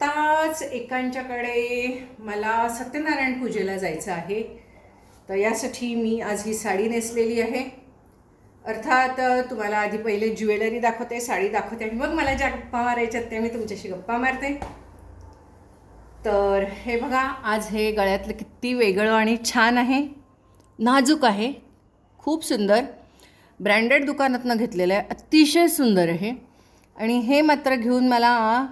आत्ताच एकांच्याकडे मला सत्यनारायण पूजेला जायचं आहे. तर यासाठी मी आज ही साडी नेसलेली आहे. अर्थात तुम्हाला आधी पहिले ज्वेलरी दाखवते साडी दाखवते आणि मग मला ज्या गप्पा मारायच्यात त्या मी तुमच्याशी गप्पा मारते. तर हे बघा आज हे गळ्यातलं किती वेगळं आणि छान आहे. नाजूक आहे. खूप सुंदर. ब्रँडेड दुकानातनं घेतलेलं आहे. अतिशय सुंदर आहे. आणि हे मात्र घेऊन मला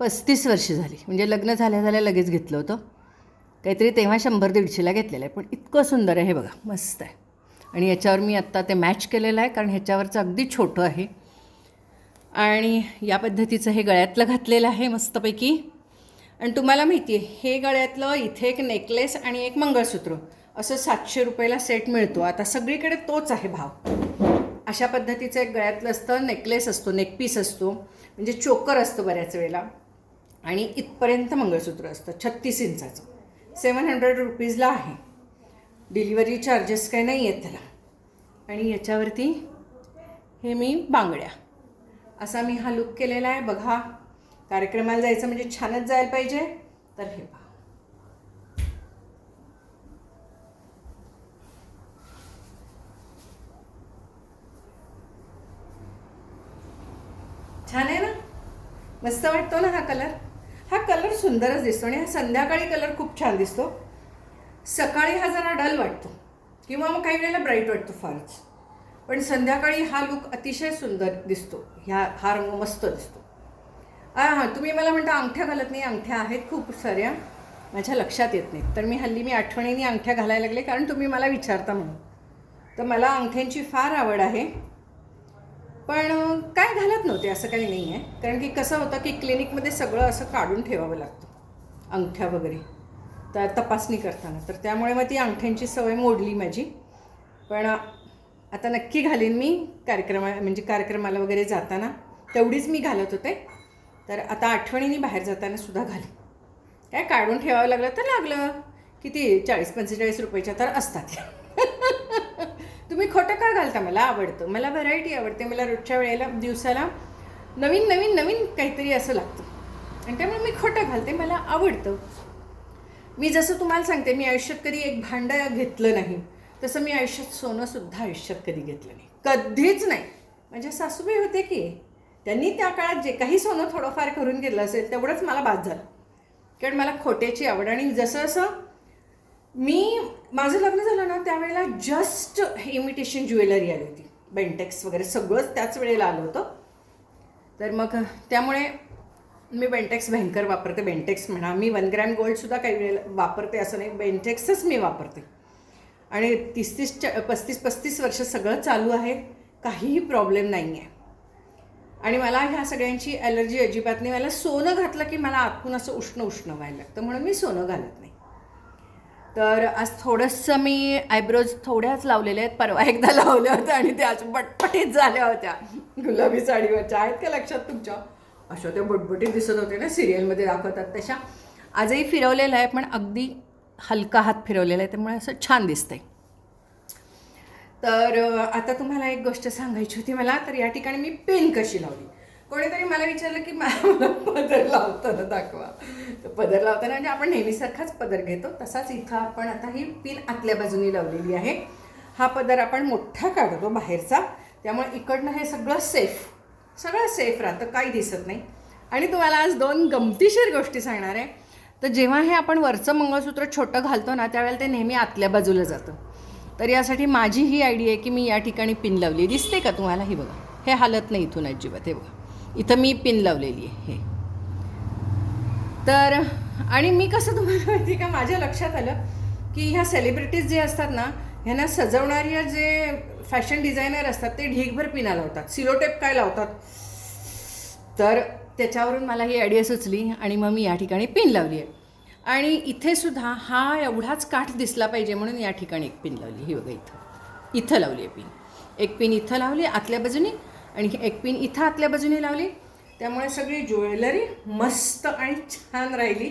पस्तीस वर्ष झाली. म्हणजे लग्न झाल्या झाल्या लगेच घेतलं होतं. काहीतरी तेव्हा शंभर दीडशेला घेतलेलं आहे. पण इतकं सुंदर आहे हे बघा. मस्त आहे. आणि याच्यावर मी आत्ता ते मॅच केलेलं आहे. कारण ह्याच्यावरचं अगदी छोटं आहे. आणि या पद्धतीचं हे गळ्यातलं घातलेलं आहे मस्तपैकी. आणि तुम्हाला माहिती आहे हे गळ्यातलं इथे एक नेकलेस आणि एक मंगळसूत्र. असं सातशे रुपयाला सेट मिळतो. आता सगळीकडे तोच आहे भाव. अशा पद्धतीचं एक गळ्यातलं असतं नेकलेस असतो नेकपीस असतो. म्हणजे चोकर असतो बऱ्याच वेळेला. आणि इथपर्यंत मंगळसूत्र असतं छत्तीस इंचाचं. सेवन हंड्रेड रुपीजला आहे. डिलिव्हरी चार्जेस काय नाही आहेत त्याला. आणि याच्यावरती हे मी बांगड्या. असा मी हा लुक केलेला आहे. बघा कार्यक्रमाला जायचं म्हणजे छानच जायला पाहिजे. तर हे पहा. छान आहे ना? मस्त वाटतो ना हा कलर हा कलर सुंदरच दिसतो आणि हा संध्याकाळी कलर खूप छान दिसतो. सकाळी हा जरा डल वाटतो. किंवा मग काही वेळेला ब्राईट वाटतो फारच. पण संध्याकाळी हा लुक अतिशय सुंदर दिसतो. ह्या हा रंग मस्त दिसतो. हां हां तुम्ही मला म्हणता अंगठ्या घालत नाही. अंगठ्या आहेत खूप साऱ्या. माझ्या लक्षात येत नाहीत. तर मी हल्ली मी आठवणीने अंगठ्या घालायला लागले कारण तुम्ही मला विचारता म्हणून. तर मला अंगठ्यांची फार आवड आहे. पण काय घालत नव्हते असं काही नाही आहे. कारण की कसं होतं की क्लिनिकमध्ये सगळं असं काढून ठेवावं लागतं अंगठ्या वगैरे. तर तपासणी करताना. तर त्यामुळे मग ती अंगठ्यांची सवय मोडली माझी. पण आता नक्की घालीन मी कार्यक्रमा म्हणजे कार्यक्रमाला वगैरे जाताना. तेवढीच मी घालत होते. तर आता आठवणीने बाहेर जाताना सुद्धा घाली काय काढून ठेवावं लागलं तर लागलं. किती? चाळीस पंचेचाळीस रुपयाच्या तर असतात. तुम्ही खोटं का घालता? मला आवडतं. मला व्हरायटी आवडते. मला रोजच्या वेळेला दिवसाला नवीन नवीन नवीन काहीतरी असं लागतं. आणि त्यामुळे मी खोटं घालते. मला आवडतं. मी जसं तुम्हाला सांगते मी आयुष्यात कधी एक भांडं घेतलं नाही तसं मी आयुष्यात सोनंसुद्धा आयुष्यात कधी घेतलं नाही. कधीच नाही. माझ्या सासूबाई होते की त्यांनी त्या काळात जे काही सोनं थोडंफार करून घेतलं असेल तेवढंच मला बाद झालं. कारण मला खोट्याची आवड आणि जसं असं मी माझं लग्न झालं ना त्यावेळेला जस्ट इमिटेशन ज्वेलरी आली होती. बेंटेक्स वगैरे सगळंच त्याच वेळेला आलं होतं. तर मग त्यामुळे मी बेंटेक्स भयंकर वापरते. बेंटेक्स म्हणा मी वन ग्रॅम गोल्डसुद्धा काही वेळेला वापरते असं नाही. बेंटेक्सच मी वापरते. आणि तीस तीस च पस्तीस पस्तीस वर्ष सगळं चालू आहे. काहीही प्रॉब्लेम नाही आहे आणि मला ह्या सगळ्यांची ॲलर्जी अजिबात नाही. मला सोनं घातलं की मला आतून असं उष्ण उष्ण व्हायला लागतं. म्हणून मी सोनं घालत नाही. तर आज थोडंसं मी आयब्रोज थोड्याच लावलेल्या आहेत. परवा एकदा लावल्या होत्या आणि त्या आज बटपटीत झाल्या होत्या. गुलाबी साडीवरच्या आहेत का लक्षात तुमच्या? अशा त्या बटबटीत दिसत होते ना सिरियलमध्ये दाखवतात तशा. आजही फिरवलेलं आहे पण अगदी हलका हात फिरवलेला आहे त्यामुळे असं छान दिसतंय. तर आता तुम्हाला एक गोष्ट सांगायची होती मला तर या ठिकाणी मी पेन कशी लावली? कोणीतरी मला विचारलं की मला पदर लावताना दाखवा. तर पदर लावताना म्हणजे आपण नेहमीसारखाच पदर घेतो तसाच इथं आपण आता ही पिन आतल्या बाजूनी लावलेली आहे. हा पदर आपण मोठा काढतो बाहेरचा त्यामुळे इकडनं हे सगळं सेफ सगळं सेफ राहतं काही दिसत नाही. आणि तुम्हाला आज दोन गमतीशीर गोष्टी सांगणार आहे. तर जेव्हा हे आपण वरचं मंगळसूत्र छोटं घालतो ना त्यावेळेला ते नेहमी आतल्या बाजूला जातं. तर यासाठी माझी ही आयडिया आहे की मी या ठिकाणी पिन लावली. दिसते का तुम्हाला? ही बघा. हे हालत नाही इथून अजिबात. हे बघा. इथं मी पिन लावलेली आहे हे. तर आणि मी कसं तुम्हाला माहिती का माझ्या लक्षात आलं की ह्या सेलिब्रिटीज जे असतात ना ह्यांना सजवणाऱ्या जे फॅशन डिझायनर असतात ते ढीगभर पिना लावतात. सिलोटेप काय लावतात? तर त्याच्यावरून मला ही आयडिया सुचली आणि मग मी या ठिकाणी पिन लावली आहे. आणि इथे सुद्धा हा एवढाच काठ दिसला पाहिजे म्हणून या ठिकाणी एक पिन लावली ही बघा इथं. इथं लावली आहे पिन एक पिन इथं लावली आतल्या बाजूनी आणि एक पिन इथं आतल्या बाजूने लावली. त्यामुळे सगळी ज्वेलरी मस्त आणि छान राहिली.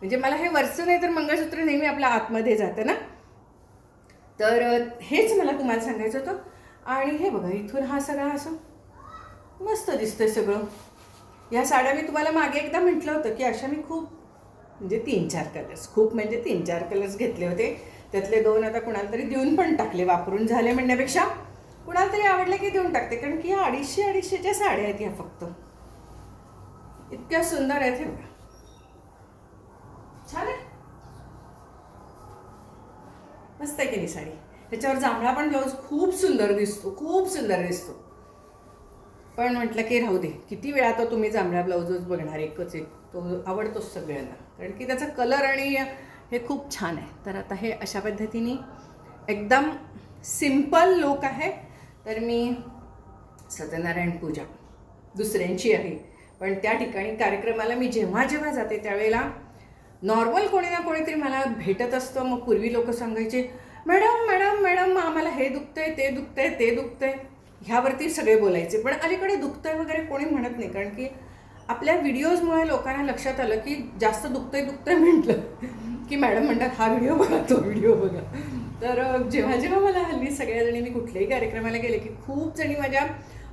म्हणजे मला हे वरचं नाही तर मंगळसूत्र नेहमी आपल्या आतमध्ये जातं ना? तर हेच मला तुम्हाला सांगायचं होतं. आणि हे बघा इथून हा सगळा असं मस्त दिसतंय सगळं. ह्या साड्या मी तुम्हाला मागे एकदा म्हटलं होतं की अशा मी खूप म्हणजे तीन चार कलर्स खूप म्हणजे तीन चार कलर्स घेतले होते. त्यातले दोन आता कुणाला तरी देऊन पण टाकले वापरून झाले म्हणण्यापेक्षा. कुणाला तरी आवडलं की देऊन टाकते कारण की या अडीचशे अडीचशेच्या साड्या आहेत ह्या फक्त. इतक्या सुंदर आहेत हे बघा. छान आहे. मस्त आहे की नाही साडी? त्याच्यावर जांभळा पण ब्लाऊज खूप सुंदर दिसतो खूप सुंदर दिसतो. पण म्हटलं की राहू दे किती वेळा तो तुम्ही जांभळ्या ब्लाऊजच बघणार एकच एक तो आवडतोच सगळ्यांना. कारण की त्याचा कलर आणि हे खूप छान आहे. तर आता हे अशा पद्धतीने एकदम सिंपल लुक आहे. तर मी सत्यनारायण पूजा दुसऱ्यांची आहे. पण त्या ठिकाणी कार्यक्रमाला मी जेव्हा जेव्हा जाते त्यावेळेला नॉर्मल कोणी ना कोणीतरी मला भेटत असतं. मग पूर्वी लोक सांगायचे मॅडम मॅडम मॅडम आम्हाला हे दुखतंय ते दुखतंय ते दुखतंय. ह्यावरती सगळे बोलायचे. पण अलीकडे दुखतंय वगैरे कोणी म्हणत नाही. कारण की आपल्या व्हिडिओजमुळे लोकांना लक्षात आलं की जास्त दुखतंय दुखतंय म्हटलं की मॅडम म्हणतात हा व्हिडिओ बघा तो व्हिडिओ बघा. तर जेव्हा जेव्हा मला हल्ली सगळ्याजणी मी कुठल्याही कार्यक्रमाला गेले की खूप जणी माझ्या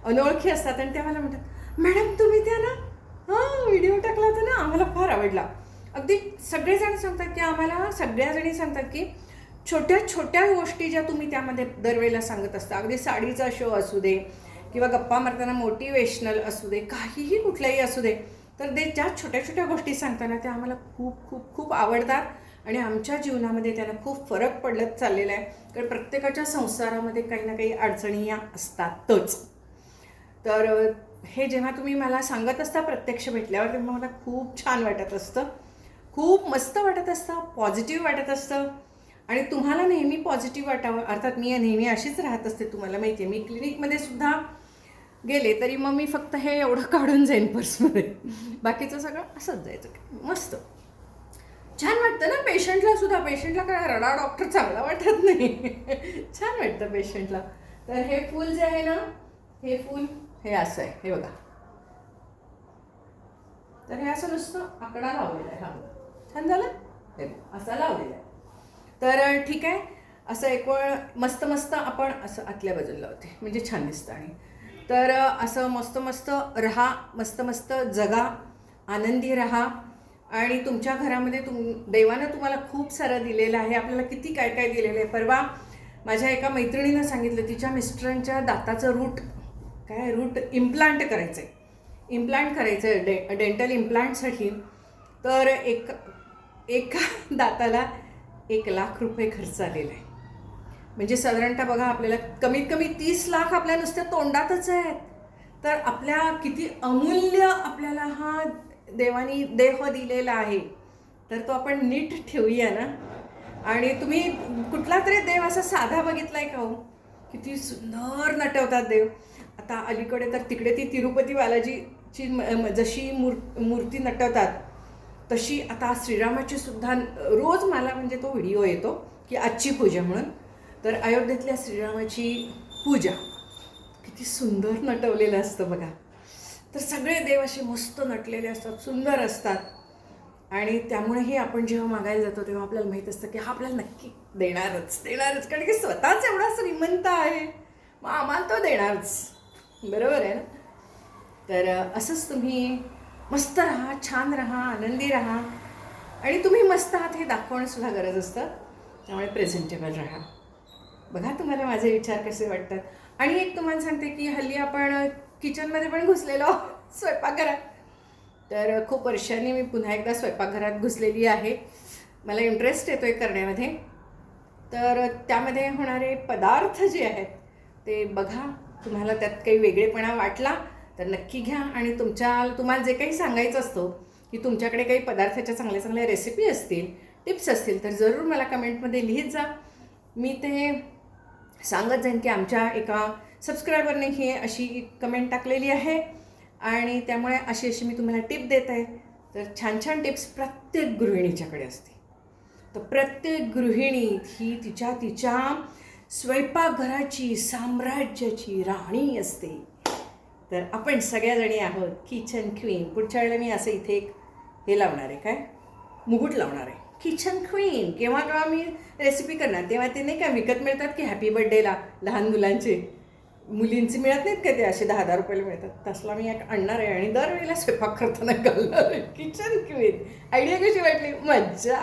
अनोळखी असतात आणि त्या मला म्हणतात मॅडम तुम्ही त्या ना हां व्हिडिओ टाकला होता ना आम्हाला फार आवडला. अगदी सगळेजण सांगतात की आम्हाला सगळ्याजणी सांगतात की छोट्या छोट्या गोष्टी ज्या तुम्ही त्यामध्ये दरवेळेला सांगत असता. अगदी साडीचा शो असू दे किंवा गप्पा मारताना मोटिवेशनल असू दे काहीही कुठल्याही असू दे तर ते ज्या छोट्या छोट्या गोष्टी सांगताना त्या आम्हाला खूप खूप खूप आवडतात. आणि आमच्या जीवनामध्ये त्याला खूप फरक पडत चाललेला आहे. कारण प्रत्येकाच्या संसारामध्ये काही ना काही अडचणी या असतातच. तर हे जेव्हा तुम्ही मला सांगत असता प्रत्यक्ष भेटल्यावर तेव्हा मला खूप छान वाटत असतं. खूप मस्त वाटत असतं पॉझिटिव्ह वाटत असतं. आणि तुम्हाला नेहमी पॉझिटिव्ह वाटावं अर्थात मी नेहमी अशीच राहत असते तुम्हाला माहिती आहे मी क्लिनिकमध्ये सुद्धा गेले तरी मग मी फक्त हे एवढं काढून जाईन पर्समध्ये. बाकीचं सगळं असंच जायचं. मस्त. छान वाटतं ना पेशंटला सुद्धा. पेशंटला काय रडा डॉक्टर चांगला वाटत नाही. छान वाटतं पेशंटला. तर हे फूल जे आहे ना हे फूल हे असं आहे. हे बघा. तर हे असं नुसतं आकडा लावलेला आहे. हा छान झालं? हे असा लावलेला आहे. तर ठीक आहे. असं एकवळ मस्त मस्त आपण असं आतल्या बाजूला लावते. म्हणजे छान दिसतं आणि. तर असं मस्त मस्त रहा मस्त मस्त जगा आनंदी रहा. आणि तुमच्या घरामध्ये तुम देवानं तुम्हाला खूप सारं दिलेलं आहे. आपल्याला किती काय काय दिलेलं आहे. परवा माझ्या एका मैत्रिणीनं सांगितलं तिच्या मिस्टरांच्या दाताचं रूट काय रूट इम्प्लांट करायचं आहे इम्प्लांट करायचं आहे डे डेंटल इम्प्लांटसाठी. तर एक एका दाताला एक लाख रुपये खर्च आलेला आहे. म्हणजे साधारणतः बघा आपल्याला कमीत कमी तीस लाख आपल्या नुसत्या तोंडातच आहेत. तर आपल्या किती अमूल्य आपल्याला हा देवानी देह दिलेला आहे तर तो आपण नीट ठेवूया ना? आणि तुम्ही कुठला तरी देव असा साधा बघितलाय का हो? किती सुंदर नटवतात देव. आता अलीकडे तर तिकडे ती तिरुपती बालाजीची म- जशी मूर मूर्ती नटवतात तशी आता श्रीरामाची सुद्धा रोज मला म्हणजे तो व्हिडिओ येतो की आजची पूजा म्हणून. तर अयोध्येतल्या श्रीरामाची पूजा. किती सुंदर नटवलेलं असतं बघा. तर सगळे देव असे मस्त नटलेले असतात सुंदर असतात. आणि त्यामुळेही आपण जेव्हा मागायला जातो तेव्हा आपल्याला माहीत असतं की हा आपल्याला नक्की देणारच देणारच. कारण की स्वतःच एवढा श्रीमंत आहे. मग आम्हाला तो देणारच. बरोबर आहे ना? तर असंच तुम्ही मस्त राहा छान राहा आनंदी राहा. आणि तुम्ही मस्त आहात हे दाखवणंसुद्धा गरज असतं. त्यामुळे प्रेझेंटेबल राहा. बघा तुम्हाला माझे विचार कसे वाटतात. आणि एक तुम्हाला सांगते की हल्ली आपण किचनमध्ये पण घुसलेलो. स्वयंपाकघरात. तर खूप वर्षांनी मी पुन्हा एकदा स्वयंपाकघरात घुसलेली आहे. मला इंटरेस्ट येतो आहे करण्यामध्ये. तर त्यामध्ये होणारे पदार्थ जे आहेत ते बघा. तुम्हाला त्यात काही वेगळेपणा वाटला तर नक्की घ्या. आणि तुमच्या तुम्हाला जे काही सांगायचं असतं की तुमच्याकडे काही पदार्थाच्या चांगल्या चांगल्या रेसिपी असतील टिप्स असतील तर जरूर मला कमेंटमध्ये लिहित जा. मी ते सांगत जाईन की आमच्या एका सबस्क्रायबरने ही अशी कमेंट टाकलेली आहे. आणि त्यामुळे अशी अशी मी तुम्हाला टिप देत आहे. तर छान छान टिप्स प्रत्येक गृहिणीच्याकडे असते तर प्रत्येक गृहिणी ही तिच्या तिच्या स्वयंपाकघराची साम्राज्याची राणी असते. तर आपण सगळ्याजणी आहोत किचन क्वीन पुढच्या वेळेला मी असं इथे एक हे लावणार आहे काय? मुकुट लावणार आहे. किचन क्वीन केव्हा केव्हा मी रेसिपी करणार? तेव्हा ते नाही का विकत मिळतात की हॅपी बर्थडेला लहान मुलांचे? मुलींचे मिळत नाहीत का ते असे दहा दहा रुपयाला मिळतात? तसला मी एक आणणार आहे आणि दरवेळेला स्वयंपाक करताना घालणार आहे किचन क्वीन आयडिया कशी वाटली? मज्जा.